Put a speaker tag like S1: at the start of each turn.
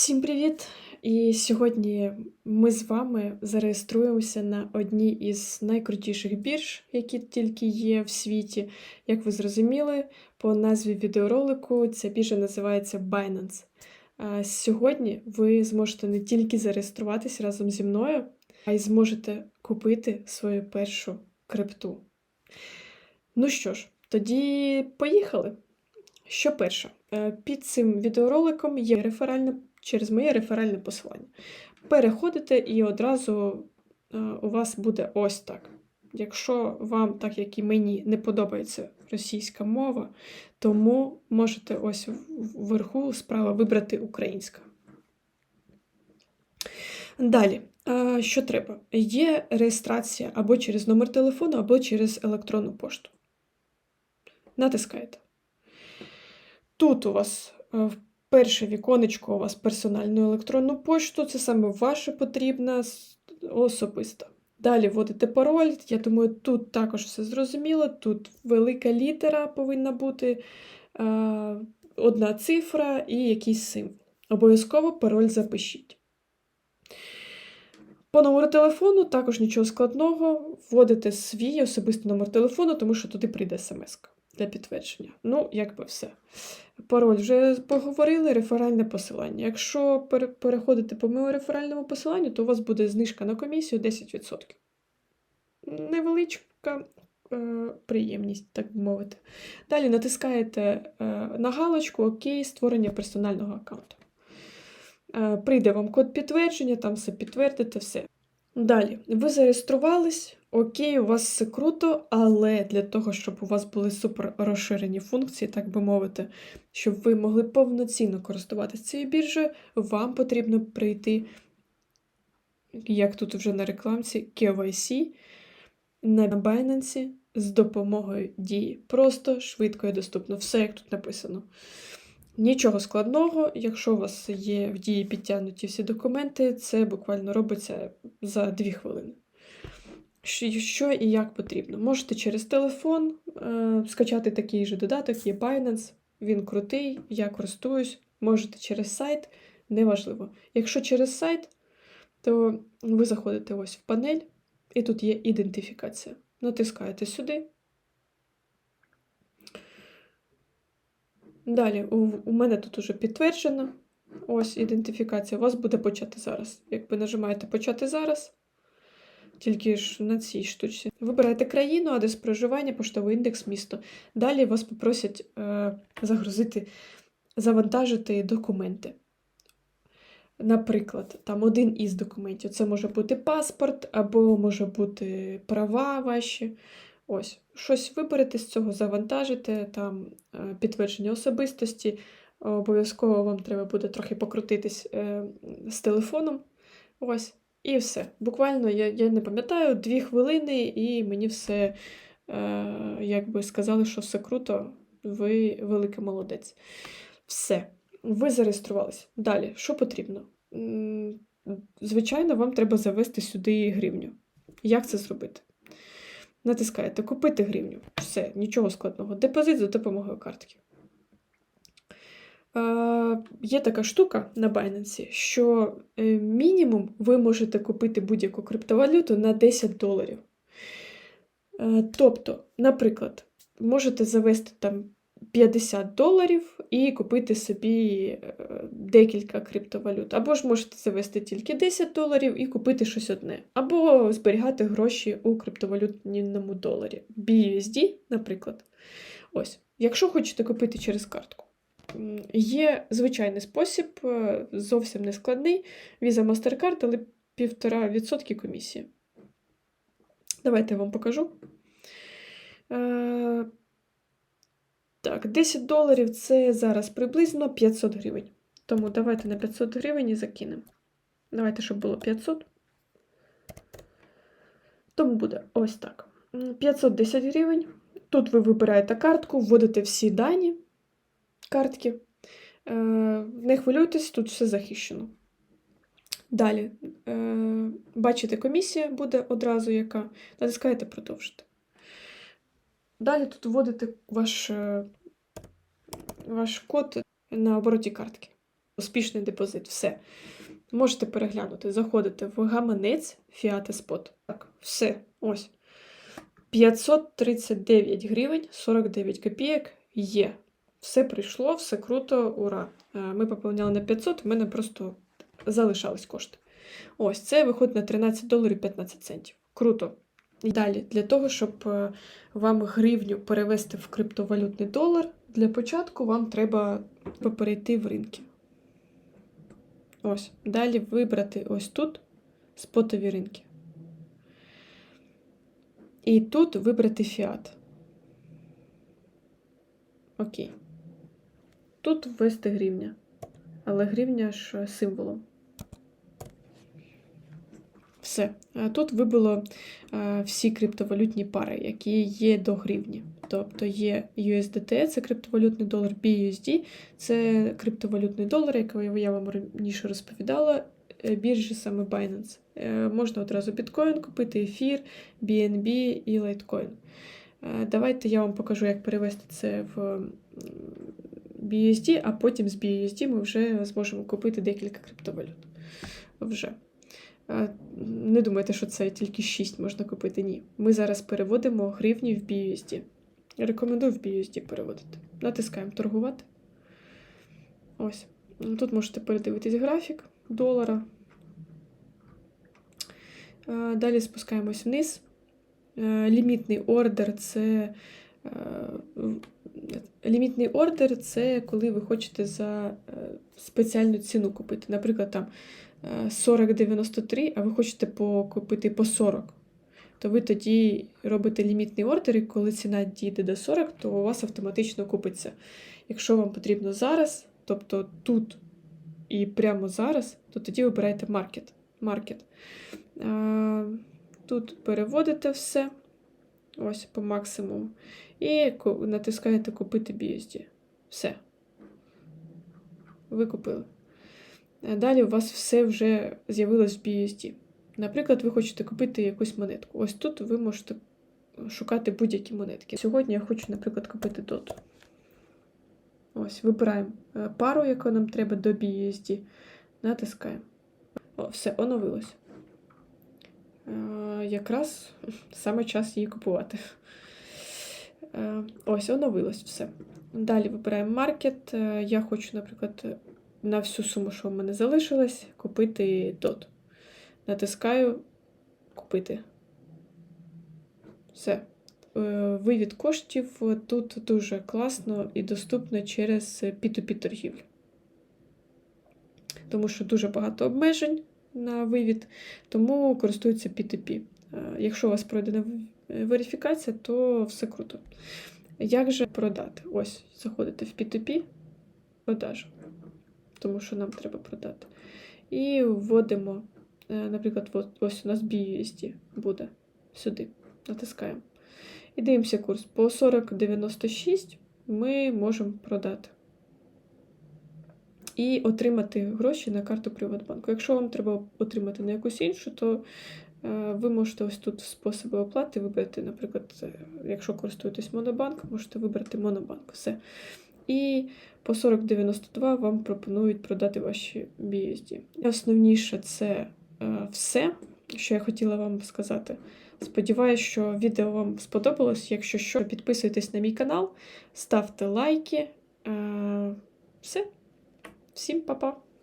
S1: Всім привіт! І сьогодні ми з вами зареєструємося на одній із найкрутіших бірж, які тільки є в світі. Як ви зрозуміли, по назві відеоролику ця біржа називається Binance. А Сьогодні ви зможете не тільки зареєструватись разом зі мною, а й зможете купити свою першу крипту. Ну що ж, тоді поїхали. Що перше, Е, під цим відеороликом є реферальне через моє реферальне посилання. Переходите і одразу е, у вас буде ось так. Якщо вам, так як і мені, не подобається російська мова, тому можете ось вверху справа вибрати українська. Далі, е, що треба? Є реєстрація або через номер телефону, або через електронну пошту. Натискаєте. Тут у вас е, перше віконечко у вас персональну електронну пошту, це саме ваше потрібна особиста. Далі вводите пароль. Я думаю, тут також все зрозуміло. Тут велика літера повинна бути, одна цифра і якийсь символ. Обов'язково пароль запишіть. По номеру телефону також нічого складного. Вводите свій особистий номер телефону, тому що туди прийде смс для підтвердження. Ну, якби все. Пароль вже поговорили, реферальне посилання. Якщо переходите по моєму реферальному посиланню, то у вас буде знижка на комісію 10%. Невеличка е, приємність, так би мовити. Далі натискаєте е, на галочку ОК, створення персонального аккаунту. Е, прийде вам код підтвердження, там все підтвердите, все. Далі, ви зареєструвались, окей, у вас все круто, але для того, щоб у вас були супер розширені функції, так би мовити, щоб ви могли повноцінно користуватися цією біржею, вам потрібно прийти, як тут вже на рекламці, KYC на Binance з допомогою дії. Просто, швидко і доступно. Все, як тут написано. Нічого складного, якщо у вас є в дії підтягнуті всі документи, це буквально робиться за 2 хвилини. Що- і як потрібно. Можете через телефон е, скачати такий же додаток, є Binance, він крутий, я користуюсь. Можете через сайт, неважливо. Якщо через сайт, то ви заходите ось в панель, і тут є ідентифікація. Натискаєте сюди. Далі, у, у мене тут уже підтверджено. Ось ідентифікація. У вас буде почати зараз. Як ви нажимаєте почати зараз, тільки ж на цій штучці. Вибираєте країну, адрес проживання, поштовий індекс, місто. Далі вас попросять е, загрузити, завантажити документи. Наприклад, там один із документів. Це може бути паспорт, або може бути права ваші. Ось, щось виберете з цього, завантажите, там е, підтвердження особистості. Обов'язково вам треба буде трохи покрутитись е, з телефоном. Ось, і все. Буквально, я, я не пам'ятаю, дві хвилини, і мені все, е, якби сказали, що все круто, ви великий молодець. Все, ви зареєструвалися. Далі, що потрібно? Звичайно, вам треба завести сюди гривню. Як це зробити? Натискаєте Купити гривню. Все, нічого складного. Депозит за допомогою картки. Е, є така штука на Binance, що е, мінімум ви можете купити будь-яку криптовалюту на 10 доларів. Е, тобто, наприклад, можете завести там 50 доларів і купити собі декілька криптовалют. Або ж можете завести тільки 10 доларів і купити щось одне. Або зберігати гроші у криптовалютному доларі. BUSD, наприклад. Ось. Якщо хочете купити через картку. Є звичайний спосіб, е, зовсім не складний. Visa MasterCard, але 1,5% комісії. Давайте я вам покажу. Е, так, 10 доларів це зараз приблизно 500 гривень. Тому давайте на 500 гривень і закинемо. Давайте, щоб було 500. Тому буде ось так. 510 гривень. Тут ви вибираєте картку, вводите всі дані картки. Не хвилюйтесь, тут все захищено. Далі, е, бачите, комісія буде одразу яка. Натискаєте продовжити. Далі тут вводите ваш, е, ваш код на обороті картки. Успішний депозит, все. Можете переглянути. Заходите в гаманець Fiat Spot. Так, все. Ось. 539 гривень 49 копійок є. Все прийшло, все круто, ура. Е, Ми поповняли на 500, у мене просто залишались кошти. Ось, це виходить на 13 доларів 15 центів. Круто. І далі, для того, щоб е, вам гривню перевести в криптовалютний долар, для початку вам треба перейти в ринки. Ось. Далі вибрати ось тут спотові ринки. І тут вибрати фіат. Окей. Тут ввести гривня. Але гривня ж символом. Все. Тут вибило е, всі криптовалютні пари, які є до гривні. Тобто є USDT, це криптовалютний долар, BUSD це криптовалютний долар, який я вам раніше розповідала, е, біржі саме Binance. Е, Можна одразу біткоін купити, ефір, BNB і Litecoin. Е, Давайте я вам покажу, як перевести це в BUSD, а потім з BUSD ми вже зможемо купити декілька криптовалют. Вже. Е, Не думайте, що це тільки 6 можна купити. Ні. Ми зараз переводимо гривні в BUSD. Рекомендую в BUSD переводити. Натискаємо торгувати. Ось. Тут можете передивитись графік долара. Е, Далі спускаємось вниз. Е, Лімітний ордер це. Е, Лімітний ордер це коли ви хочете за е, спеціальну ціну купити. Наприклад, там е, 40,93, а ви хочете купити по 40. То ви тоді робите лімітний ордер, і коли ціна дійде до 40, то у вас автоматично купиться. Якщо вам потрібно зараз, тобто тут і прямо зараз, то тоді вибираєте маркет. маркет. Е, Тут переводите все ось по максимуму. І натискаєте купити BUSD. Все. Ви купили. Е, Далі у вас все вже з'явилось в BUSD. Наприклад, ви хочете купити якусь монетку. Ось тут ви можете шукати будь-які монетки. Сьогодні я хочу, наприклад, купити DOT. Ось, вибираємо е, пару, яку нам треба до BUSD. Натискаємо. О, все, оновилось. Е, Якраз саме час її купувати. Е, Ось, оновилось все. Далі вибираємо маркет. Е, Я хочу, наприклад, на всю суму, що в мене залишилось, купити DOT. Натискаю купити. Все. Вивід коштів тут дуже класно і доступно через P2P торгівлю. Тому що дуже багато обмежень на вивід, тому користуються P2P. Е, Якщо у вас пройдена верифікація, то все круто. Як же продати? Ось, заходите в P2P, продажу, тому що нам треба продати. І вводимо, е, наприклад, ось у нас BUSD буде сюди. Натискаємо. І дивимося курс. По 40,96 ми можемо продати. І отримати гроші на карту Приватбанку. Якщо вам треба отримати на якусь іншу, то е, ви можете ось тут способи оплати вибрати, наприклад, е, якщо користуєтесь Монобанк, можете вибрати Монобанк. Все. І по 40,92 вам пропонують продати ваші BUSD. Основніше це е, все, що я хотіла вам сказати. Сподіваюсь, що відео вам сподобалось. Якщо що, підписуйтесь на мій канал, ставте лайки. Все. Всім па-па!